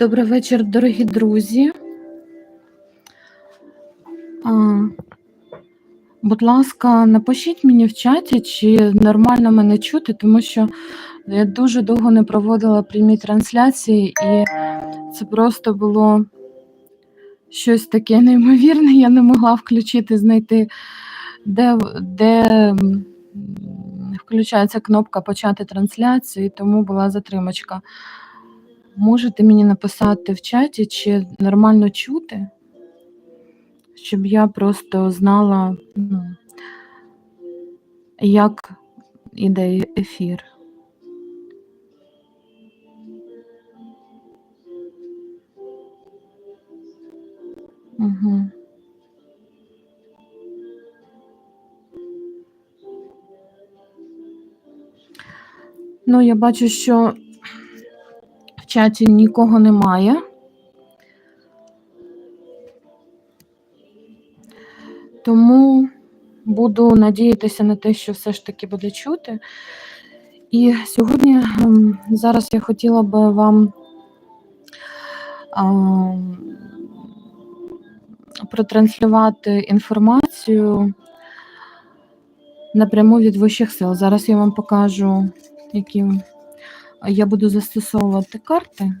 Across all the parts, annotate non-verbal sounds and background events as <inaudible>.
Добрий вечір, дорогі друзі. А, будь ласка, напишіть мені в чаті, чи нормально мене чути, тому що я дуже довго не проводила прямі трансляції, і це просто було щось таке неймовірне. Я не могла включити, знайти, де, де включається кнопка почати трансляцію, тому була затримочка. Можете мені написати в чаті, чи нормально чути, щоб я просто знала, ну, як іде ефір. Угу. Ну, я бачу, що чаті нікого немає. Тому буду надіятися на те, що все ж таки буде чути. І сьогодні ем, зараз я хотіла би вам ам, протранслювати інформацію напряму від вищих сил. Зараз я вам покажу, які я буду застосовувати карти.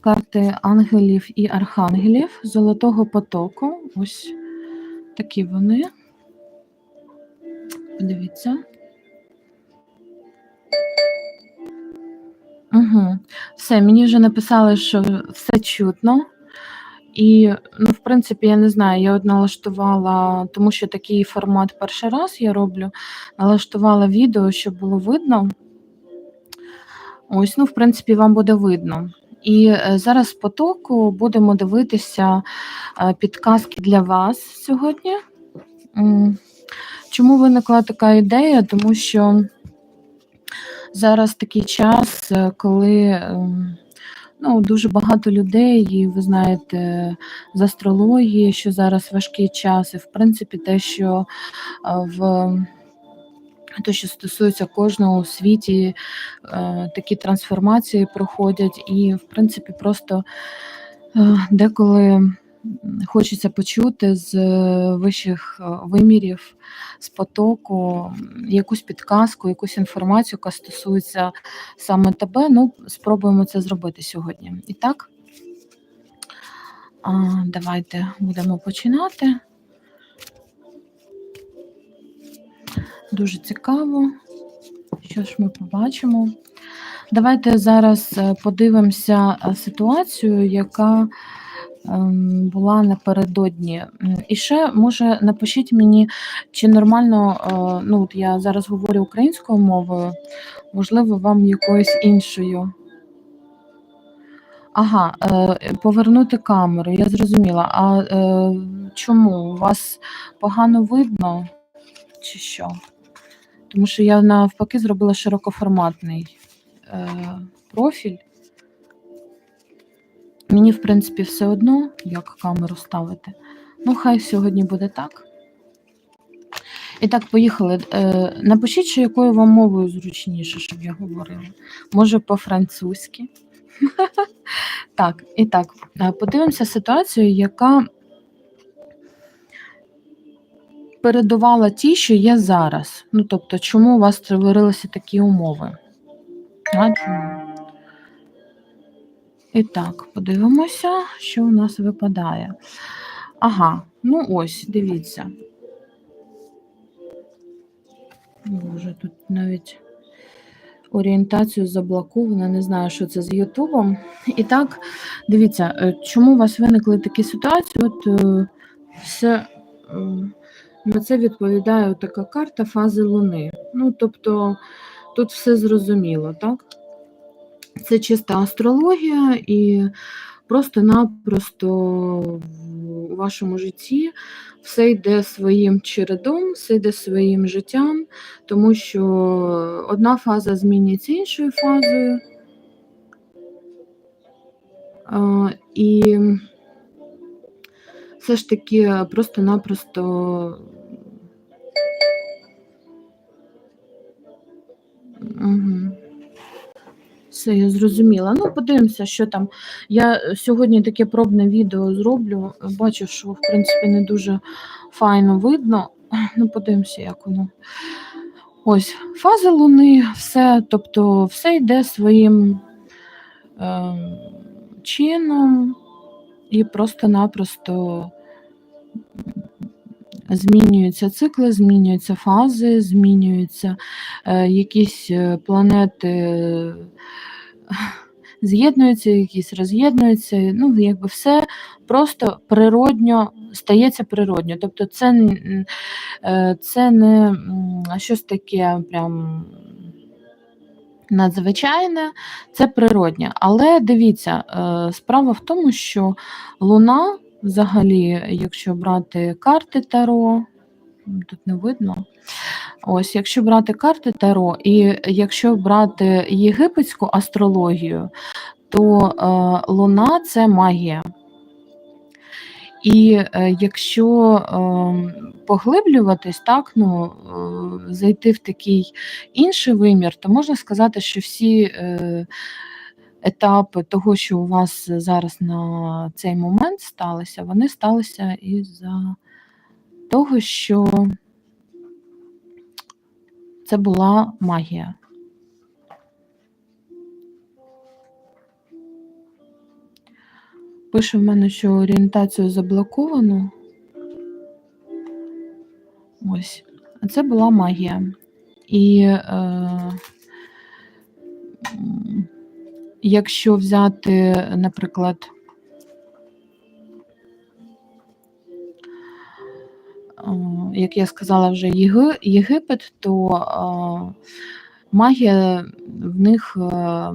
Карти ангелів і архангелів Золотого потоку. Ось такі вони. Подивіться. Угу. Все, мені вже написали, що все чутно. І, ну, в принципі, я не знаю, я от налаштувала, тому що такий формат перший раз я роблю, налаштувала відео, щоб було видно. Ось, ну, в принципі, вам буде видно. І е, зараз потоку будемо дивитися е, підказки для вас сьогодні. Чому виникла така ідея? Тому що зараз такий час, е, коли ем, ну, дуже багато людей, і ви знаєте, з астрології, що зараз важкий час, і в принципі те, що в те, що стосується кожного у світі, е, такі трансформації проходять, і, в принципі, просто е, деколи хочеться почути з е, вищих е, вимірів, з потоку якусь підказку, якусь інформацію, яка стосується саме тебе. Ну, спробуємо це зробити сьогодні. І так, давайте будемо починати. Дуже цікаво, що ж ми побачимо. Давайте зараз е, подивимося ситуацію, яка була напередодні. І ще, може, напишіть мені, чи нормально, е, ну, от я зараз говорю українською мовою, можливо, вам якоюсь іншою. Ага, е, повернути камеру, я зрозуміла. А е, чому? У вас погано видно, чи що? Тому що я навпаки зробила широкоформатний профіль. Мені, в принципі, все одно, як камеру ставити. Ну, хай сьогодні буде так. І так, поїхали. Е, напишіть, що якою вам мовою зручніше, щоб я говорила. Може, по-французьки. <laughs> Так, і так, е, подивимося ситуацію, яка передувала ті, що є зараз. Ну, тобто, чому у вас створилися такі умови? А, чому? І так, подивимося, що у нас випадає. Ага, ну ось, дивіться. Боже, тут навіть орієнтацію заблоковано, не знаю, що це з Ютубом. І так, дивіться, е, чому у вас виникли такі ситуації? От е, все е, на це відповідає така карта фази Луни. Ну, тобто, тут все зрозуміло, так? Це чиста астрологія, і просто-напросто у вашому житті все йде своїм чередом, все йде своїм життям, тому що одна фаза змінюється іншою фазою. І все ж таки просто-напросто. Угу. Я зрозуміла. Ну, подивимося, що там. Я сьогодні таке пробне відео зроблю. Бачу, що в принципі не дуже файно видно. Ну, подивимося, як воно. Ось, фази Луни, все, тобто все йде своїм е, чином і просто-напросто змінюються цикли, змінюються фази, змінюються е, якісь е, планети. е, З'єднуються, якісь роз'єднуються, ну, якби все просто природньо стається природньо. Тобто це, е, це не щось таке прям надзвичайне, це природнє. Але дивіться, е, справа в тому, що Луна, взагалі, якщо брати карти Таро, тут не видно. Ось, якщо брати карти Таро, і якщо брати єгипетську астрологію, то е, Луна це магія. І е, якщо е, поглиблюватись, так, ну, е, зайти в такий інший вимір, то можна сказати, що всі е, етапи того, що у вас зараз на цей момент сталися, вони сталися із-за того, що це була магія. Пише в мене, що орієнтацію заблоковано. Ось. Це була магія. І е, якщо взяти, наприклад, як я сказала вже, Єгипет, то магія в них е,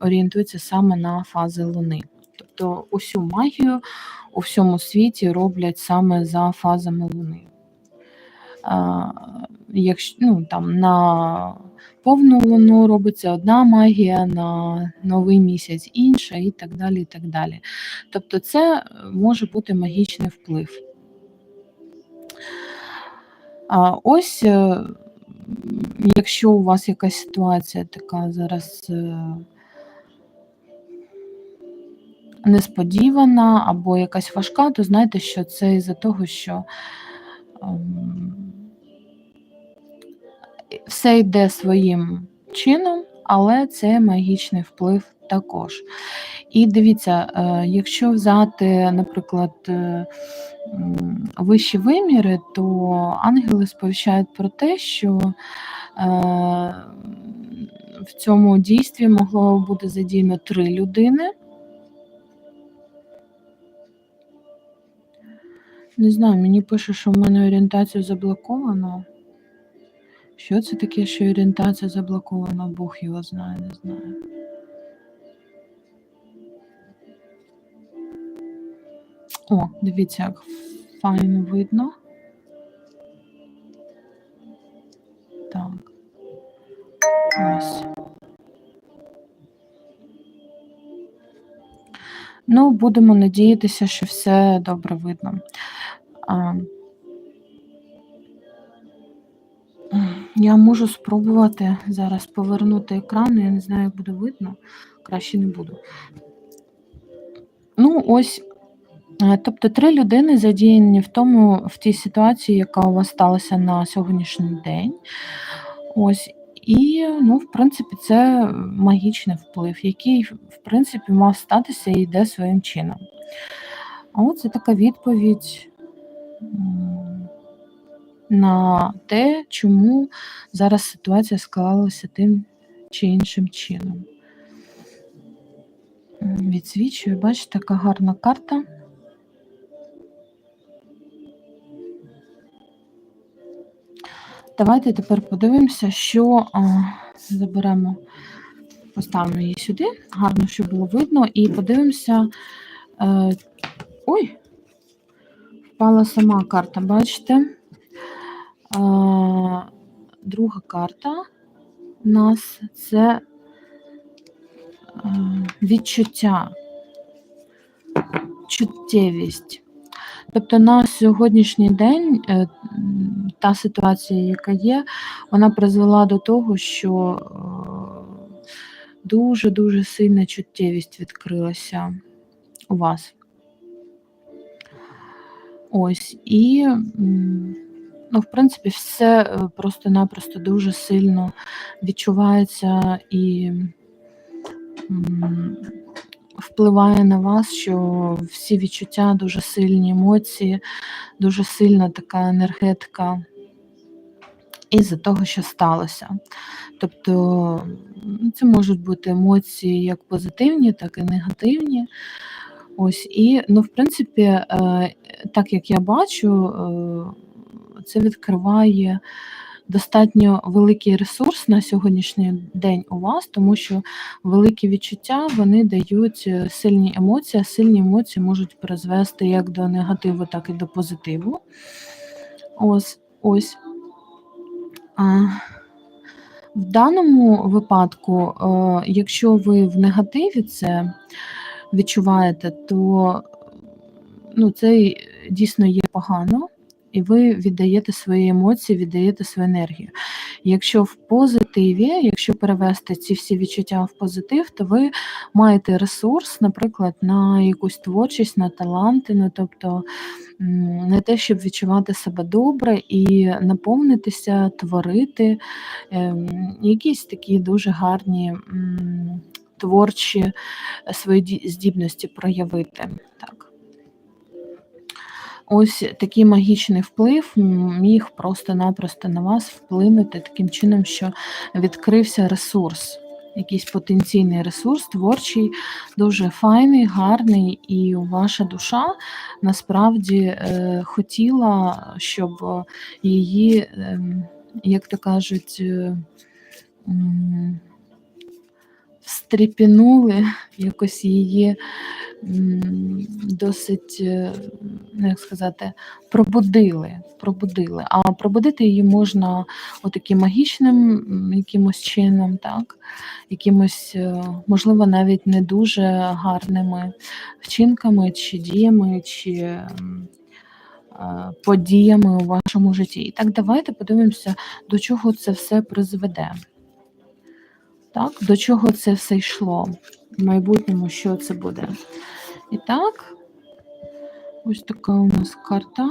орієнтується саме на фази Луни. Тобто усю магію у всьому світі роблять саме за фазами Луни. Якщо, ну, там, на повну луну робиться одна магія, на новий місяць інша, і так далі. і так далі. Тобто це може бути магічний вплив. А ось, е, якщо у вас якась ситуація така зараз е, несподівана або якась важка, то знайте, що це із-за того, що ем, все йде своїм чином, але це магічний вплив також. І дивіться, е, якщо взяти, наприклад, е, вищі виміри, то ангели сповіщають про те, що е, в цьому дійстві могло бути задіяно три людини. Не знаю, мені пише, що в мене орієнтацію заблоковано. Що це таке, що орієнтація заблокована? Бог його знає, не знаю. О, дивіться, як файно видно. Так. Ось. Ну, будемо надіятися, що все добре видно. Я можу спробувати зараз повернути екран, я не знаю, як буде видно. Краще не буду. Ну, ось. е, Тобто три людини задіяні в тому, в тій ситуації, яка у вас сталася на сьогоднішній день. Ось. І, ну, в принципі, це магічний вплив, який, в принципі, мав статися і йде своїм чином. А от це така відповідь на те, чому зараз ситуація склалася тим чи іншим чином. М, Відсвічує, бачите, така гарна карта. Давайте тепер подивимося, що а, заберемо, поставимо її сюди, гарно, щоб було видно, і подивимося. Е, ой, впала сама карта, бачите? Е, друга карта у нас це е, відчуття, чуттєвість. Тобто на сьогоднішній день е, та ситуація, яка є, вона призвела до того, що дуже-дуже сильна чуттєвість відкрилася у вас. Ось, і, ну, в принципі, все е, просто-напросто дуже сильно відчувається і впливає на вас, що всі відчуття дуже сильні емоції, дуже сильна така енергетика із-за того, що сталося. Тобто це можуть бути емоції як позитивні, так і негативні. Ось, і, ну, в принципі, е, так як я бачу, е, це відкриває достатньо великий ресурс на сьогоднішній день у вас, тому що великі відчуття вони дають е, сильні емоції, а сильні емоції можуть призвести як до негативу, так і до позитиву. Ось, ось. А, в даному випадку, е, якщо ви в негативі це відчуваєте, то ну, це дійсно є погано, і ви віддаєте свої емоції, віддаєте свою енергію. Якщо в позитиві, якщо перевести ці всі відчуття в позитив, то ви маєте ресурс, наприклад, на якусь творчість, на таланти, ну тобто на те, щоб відчувати себе добре і наповнитися, творити ем, якісь такі дуже гарні творчі е, свої здібності проявити. Так. Ось такий магічний вплив міг просто-напросто на вас вплинути таким чином, що відкрився ресурс, якийсь потенційний ресурс, творчий, дуже файний, гарний, і ваша душа насправді е, хотіла, щоб її, е, як то кажуть, е, стріпінули, якось її досить, е, ну як сказати, пробудили. пробудили. А пробудити її можна отаким магічним якимось чином, так? якимось, е, можливо, навіть не дуже гарними вчинками, чи діями, чи е, подіями у вашому житті. І так, давайте подивимося, до чого це все призведе. Так, До чого це все йшло? В майбутньому що це буде? І так, ось така у нас карта.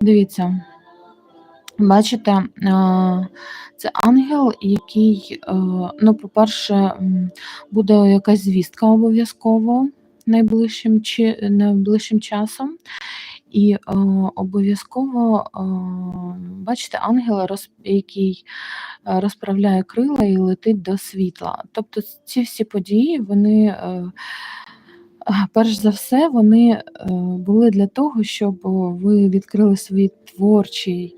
Дивіться, бачите, це ангел, який, е, ну, по-перше, буде якась звістка обов'язково найближчим найближчим часом. І е, обов'язково, е, бачите, ангел, роз, який е, розправляє крила і летить до світла. Тобто ці всі події, вони, е, перш за все, вони е, були для того, щоб ви відкрили свій творчий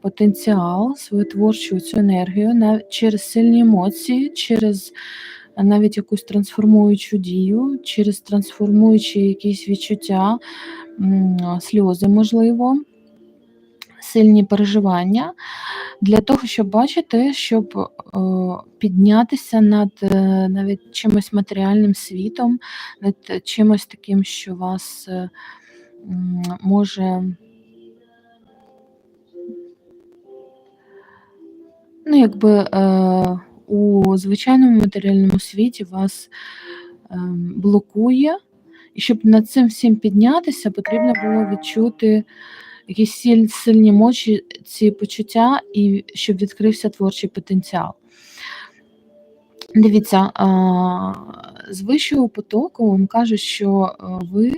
потенціал, свою творчу цю енергію через сильні емоції, через навіть якусь трансформуючу дію, через трансформуючі якісь відчуття сльози, можливо, сильні переживання для того, щоб бачити, щоб е, піднятися над е, навіть чимось матеріальним світом, над чимось таким, що вас е, може. Ну, якби у звичайному матеріальному світі вас ем, блокує, і щоб над цим всім піднятися, потрібно було відчути якісь сильні мочі, ці почуття, і щоб відкрився творчий потенціал. Дивіться, з вищого потоку вам кажуть, що ви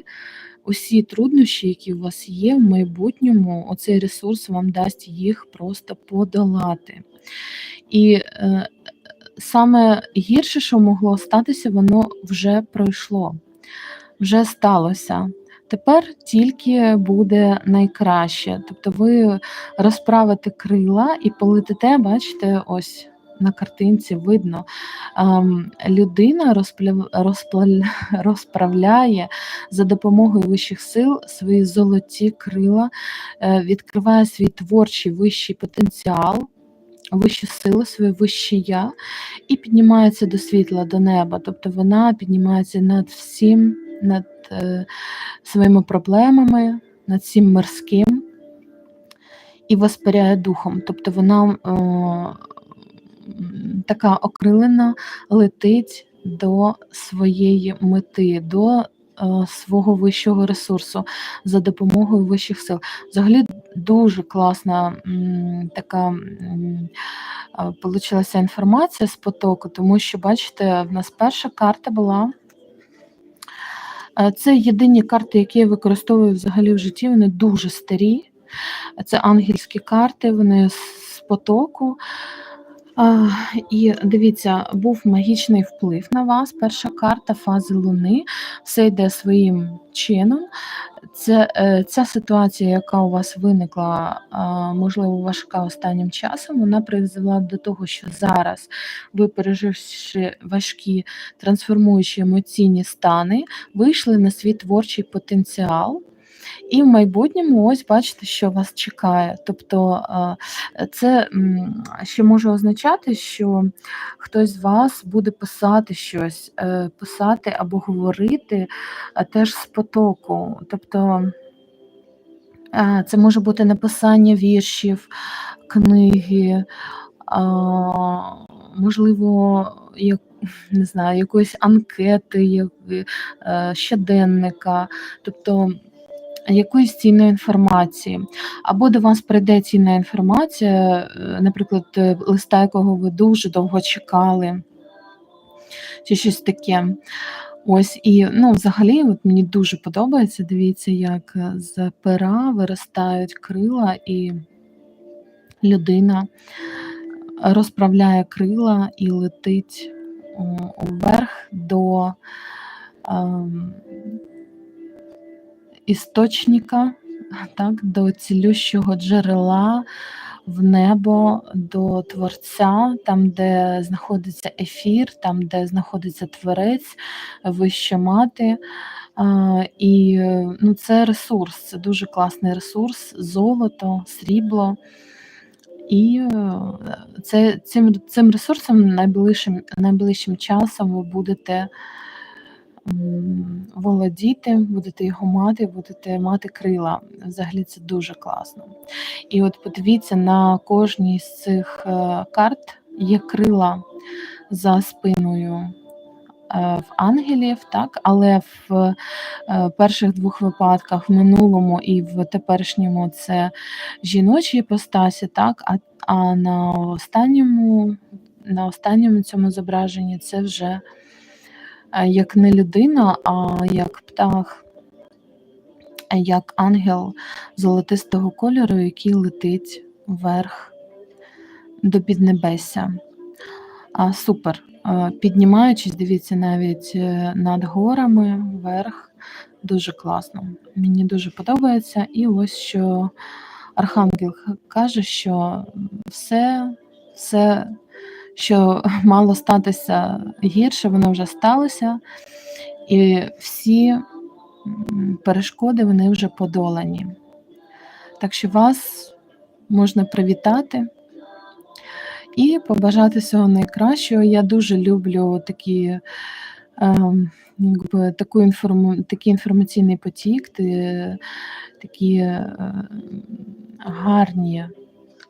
усі труднощі, які у вас є в майбутньому, оцей ресурс вам дасть їх просто подолати. І е, саме гірше, що могло статися, воно вже пройшло вже сталося. Тепер тільки буде найкраще. Тобто ви розправите крила і полетите, бачите, ось на картинці видно, ем, людина розпля... розпла... розправляє за допомогою вищих сил свої золоті крила, е, відкриває свій творчий вищий потенціал. Вищі сили, своє вище я, і піднімається до світла, до неба. Тобто вона піднімається над всім над е, своїми проблемами, над всім мирським і воспаряє духом. Тобто вона е, така окрилена летить до своєї мети, до свого вищого ресурсу за допомогою вищих сил. Взагалі дуже класна така м, получилася інформація з потоку, тому що, бачите, в нас перша карта була. Е, Це єдині карти, які я використовую взагалі в житті. Вони дуже старі. Це ангельські карти, вони з потоку. І дивіться, був магічний вплив на вас. Перша карта фази Луни. Все йде своїм чином. Це, е, ця ситуація, яка у вас виникла, можливо, важка останнім часом, вона призвела до того, що зараз ви, переживши важкі трансформуючі емоційні стани, вийшли на свій творчий потенціал. І в майбутньому ось бачите, що вас чекає. Тобто це ще може означати, що хтось з вас буде писати щось, е, писати або говорити теж з потоку. Тобто це може бути написання віршів, книги, можливо, як, не знаю, якоїсь анкети, е, щоденника. Тобто якоїсь цінної інформації. Або до вас прийде цінна інформація, е, наприклад, е, листа, якого ви дуже довго чекали, чи щось таке. Ось і ну, взагалі, от мені дуже подобається. Дивіться, як е, з пера виростають крила, і людина розправляє крила і летить вверх до ем, істочника, так, до цілющого джерела в небо, до Творця, там, де знаходиться ефір, там, де знаходиться творець, вища мати. І ну, це ресурс, це дуже класний ресурс, золото, срібло. І е, це, цим, цим ресурсом найближчим, найближчим часом ви будете володіти, будете його мати, будете мати крила. Взагалі це дуже класно. І от подивіться, на кожній з цих е, карт є крила за спиною е, в ангелів, так, але в е, перших двох випадках, в минулому і в теперішньому, це жіночі іпостасі, так, а, а на останньому, на останньому цьому зображенні це вже як не людина, а як птах, як ангел золотистого кольору, який летить вверх до піднебесся. А, супер. Е, Піднімаючись, дивіться, навіть е, над горами вверх. Дуже класно. Мені дуже подобається. І ось що Архангел каже, що все, все, що <laughs> мало статися гірше, воно вже сталося, і всі перешкоди вони вже подолані. Так що вас можна привітати і побажати всього найкращого. Я дуже люблю такі, ем, якби, таку інформу, такий інформаційний потік, такі е, гарні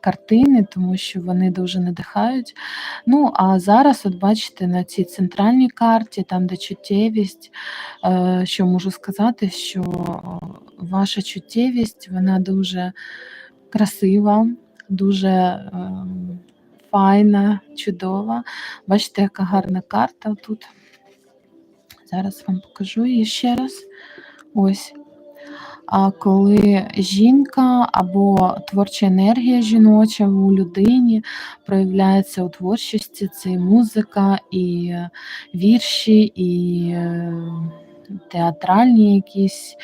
картини, тому що вони дуже надихають. Ну, а зараз, от бачите, на цій центральній карті, там, де чуттєвість, е, що можу сказати, що ваша чуттєвість, вона дуже красива, дуже ем, файна, чудова. Бачите, яка гарна карта тут. Зараз вам покажу її ще раз. Ось. Коли жінка або творча енергія жіноча у людині проявляється у творчості, це і музика, і вірші, і е, театральні якісь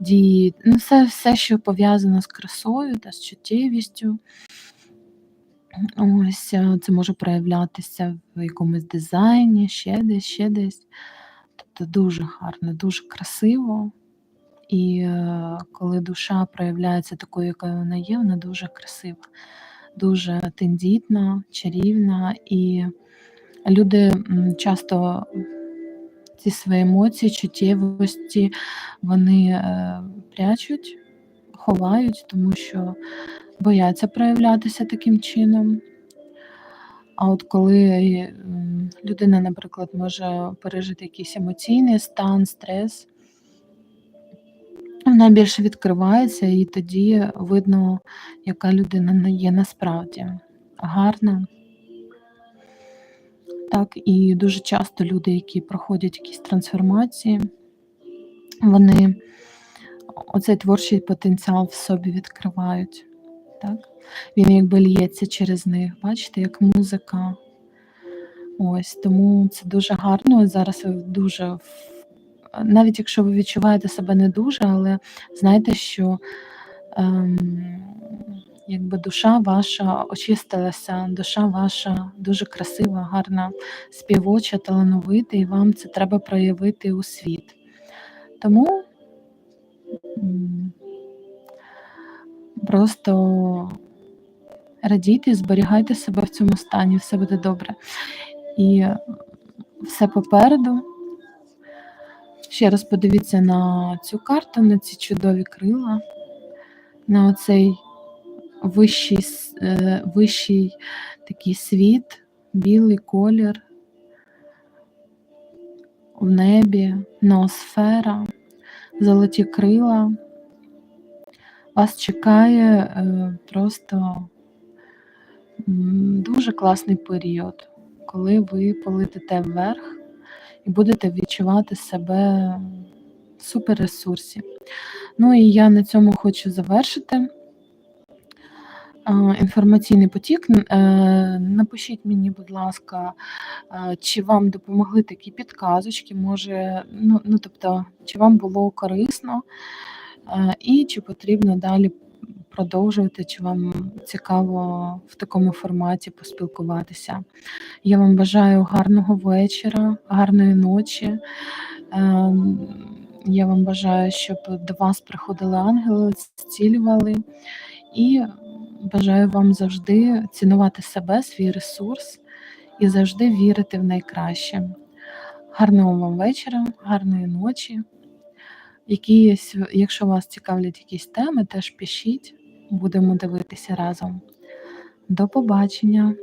дії, ну, все, все, що пов'язано з красою та з чуттєвістю. Ось е, це може проявлятися в якомусь дизайні, ще десь, ще десь. Тобто дуже гарно, дуже красиво. І е, коли душа проявляється такою, якою вона є, вона дуже красива, дуже тендітна, чарівна. І люди часто ці свої емоції, чуттєвості, вони е, прячуть, ховають, тому що бояться проявлятися таким чином. А от коли, людина, наприклад, може пережити якийсь емоційний стан, стрес вона більше відкривається, і тоді видно, яка людина є насправді. Гарна. Так, і дуже часто люди, які проходять якісь трансформації, вони оцей творчий потенціал в собі відкривають. Так? Він якби ллється через них, бачите, як музика. Ось, тому це дуже гарно. Зараз дуже навіть якщо ви відчуваєте себе не дуже, але знайте, що, ем, якби душа ваша очистилася, душа ваша дуже красива, гарна, співоча, талановита, і вам це треба проявити у світ. Тому просто радійте зберігайте себе в цьому стані, все буде добре. І все попереду. Ще раз подивіться на цю карту, на ці чудові крила, на оцей вищий е, вищий такий світ, білий колір в небі, ноосфера, золоті крила. Вас чекає, е, просто, дуже класний період, коли ви полетите вверх і будете відчувати себе в суперресурсі. Ну і я на цьому хочу завершити інформаційний потік. Е, напишіть мені, будь ласка, чи вам допомогли такі підказочки, може, ну ну, тобто, чи вам було корисно, е, і чи потрібно далі продовжувати, чи вам цікаво в такому форматі поспілкуватися. Я вам бажаю гарного вечора, гарної ночі. Ем, я вам бажаю, щоб до вас приходили ангели, зцілювали, і бажаю вам завжди цінувати себе, свій ресурс і завжди вірити в найкраще. Гарного вам вечора, гарної ночі. Якісь якщо вас цікавлять якісь теми, теж пишіть, будемо дивитися разом. До побачення!